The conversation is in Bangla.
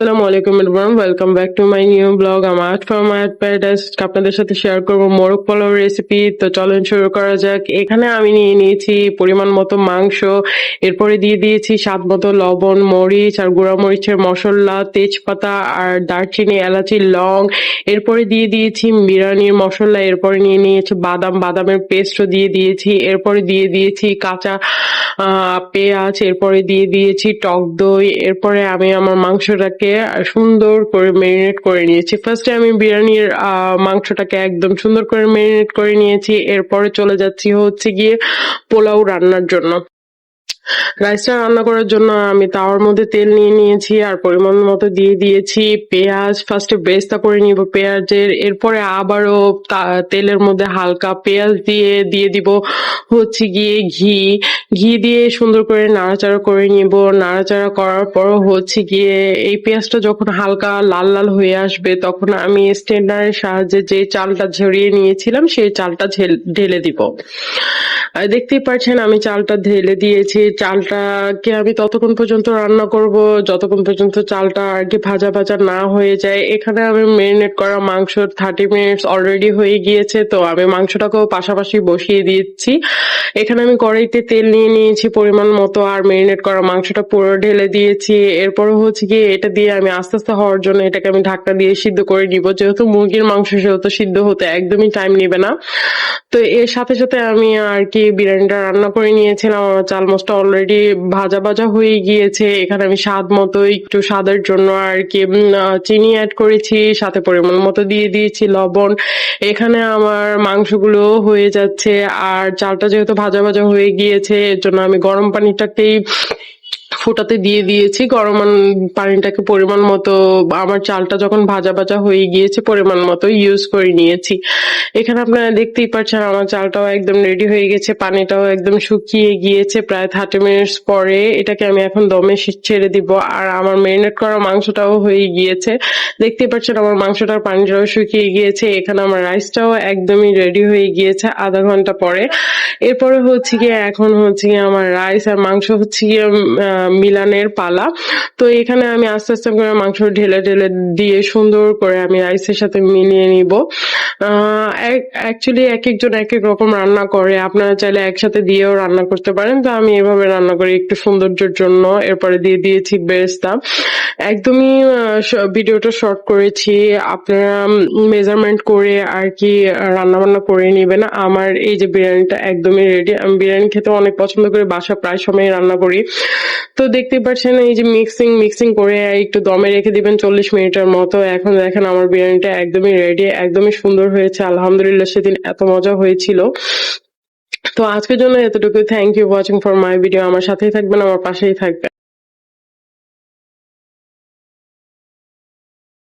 আসসালামু আলাইকুম everyone welcome back to my new blog আমার আর্ট ফ্রম আর্ট আপনাদের সাথে শেয়ার করব মোরগ পোলাও রেসিপি তো চলেন শুরু করা যাক। এখানে আমি নিয়ে নিয়েছি পরিমাণ মতো মাংস, এরপরে দিয়ে দিয়েছি স্বাদ মতো লবণ, মরিচ আর গুঁড়া মরিচের মশলা, তেজপাতা আর দারচিনি, এলাচি, লং। এরপরে দিয়ে দিয়েছি বিরিয়ানির মশলা, এরপরে নিয়ে নিয়েছি বাদাম। বাদামের পেস্টও দিয়ে দিয়েছি। এরপরে দিয়ে দিয়েছি কাঁচা পেঁয়াজ। এরপরে দিয়ে দিয়েছি টক দই। এরপরে আমি আমার মাংসটাকে সুন্দর করে ম্যারিনেট করে নিয়েছি। ফার্স্টে আমি বিরিয়ানির মাংসটাকে একদম সুন্দর করে ম্যারিনেট করে নিয়েছি। এরপরে চলে যাচ্ছি হচ্ছে গিয়ে পোলাও রান্নার জন্য। রাইসটা রান্না করার জন্য আমি তাওয়ার মধ্যে তেল নিয়ে নিয়েছি আর পরিমাণ মতো দিয়ে দিয়েছি। পেঁয়াজ ফার্স্টে বেস্তা করে নিব পেঁয়াজের। এরপরে আবারও তেলের মধ্যে হালকা পেঁয়াজ দিয়ে দিয়ে দিব হচ্ছে গিয়ে ঘি। ঘি দিয়ে সুন্দর করে নাড়াচাড়া করে নিব। নাড়াচাড়া করার পর হচ্ছে গিয়ে এই পেঁয়াজটা যখন হালকা লাল লাল হয়ে আসবে, তখন আমি স্টেন্ডারের সাহায্যে যে চালটা ঝরিয়ে নিয়েছিলাম, সেই চালটা ঢেলে দিব। দেখতেই পাচ্ছেন আমি চালটা ঢেলে দিয়েছি। চালটাকে আমি ততক্ষণ পর্যন্ত রান্না করব? যতক্ষণ পর্যন্ত চালটা আর কি ভাজা ভাজা না হয়ে যায়। এখানে আমি মেরিনেট করা মাংস থার্টি মিনিটস অলরেডি হয়ে গিয়েছে, তো আমি মাংসটাকেও পাশাপাশি বসিয়ে দিচ্ছি। এখানে আমি কড়াইতে তেল নিয়ে নিয়েছি পরিমাণ মতো, আর মেরিনেট করা মাংসটা পুরো ঢেলে দিয়েছি। এরপর হচ্ছে গিয়ে এটা দিয়ে আমি আস্তে আস্তে হওয়ার জন্য এটাকে আমি ঢাকনা দিয়ে সিদ্ধ করে নিব। যেহেতু মুরগির মাংস সেহেতু সিদ্ধ হতে একদমই টাইম নেবে না। তো এর সাথে সাথে আমি আর কি বিরিয়ানিটা রান্না করে নিয়েছিলাম। আমার চাল মাছটা অলরেডি ভাজা ভাজা হয়ে গিয়েছে। এখানে আমি স্বাদ মতো একটু স্বাদের জন্য আর কি চিনি অ্যাড করেছি, সাথে পরিমাণ মতো দিয়ে দিয়েছি, লবণ। এখানে আমার মাংসগুলো হয়ে যাচ্ছে। আর চালটা যেহেতু ভাজা ভাজা হয়ে গিয়েছে, এর জন্য আমি গরম পানিটাকেই ফুটাতে দিয়ে দিয়েছি। গরম পানিটাকে পরিমাণ মতো, আমার চালটা যখন ভাজা ভাজা হয়ে গিয়েছে, পরিমাণ মতো ইউজ করে নিয়েছি। এখানে আপনারা দেখতেই পাচ্ছেন আমার চালটাও একদম রেডি হয়ে গেছে, পানিটাও একদম শুকিয়ে গিয়েছে প্রায় থার্টি মিনিটস পরে। এটাকে আমি এখন দমে ছেড়ে দিব। আর আমার মেরিনেট করা মাংসটাও হয়ে গিয়েছে। দেখতেই পাচ্ছেন আমার মাংসটার পানিটাও শুকিয়ে গিয়েছে। এখানে আমার রাইসটাও একদমই রেডি হয়ে গিয়েছে আধা ঘণ্টা পরে। এরপরে হচ্ছে গিয়ে, এখন হচ্ছে গিয়ে আমার রাইস আর মাংস হচ্ছে গিয়ে মিলানের পালা। তো এখানে আমি আস্তে আস্তে করে মাংস ঢেলে ঢেলে দিয়ে সুন্দর করে আমি রাইসের সাথে মিলিয়ে নিব। অ্যাকচুয়ালি এক একজন এক এক রকম রান্না করে। আপনারা চাইলে একসাথে দিয়েও রান্না করতে পারেন। তো আমি এভাবে রান্না করি একটু সৌন্দর্যের জন্য। এরপরে দিয়ে দিয়েছি বেরেস্তা। একদমই ভিডিওটা শর্ট করেছি। আপনারা মেজারমেন্ট করে আর কি রান্না বান্না করে নেবেন। আমার এই যে বিরিয়ানিটা একদমই রেডি আমি বিরিয়ানি খেতে অনেক পছন্দ করি। বাসা প্রায় সময় রান্না করি। তো দেখতে পাচ্ছেন, এই যে মিক্সিং মিক্সিং করে একটু দমে রেখে দিবেন চল্লিশ মিনিটের মতো। এখন দেখেন আমার বিরিয়ানিটা একদমই রেডি একদমই সুন্দর হয়েছে আলহামদুলিল্লাহ সেদিন এত মজা হয়েছিল। তো আজকের জন্য এতটুকু thank you watching for my video আমার সাথেই থাকবেন, আমার পাশেই থাকবেন।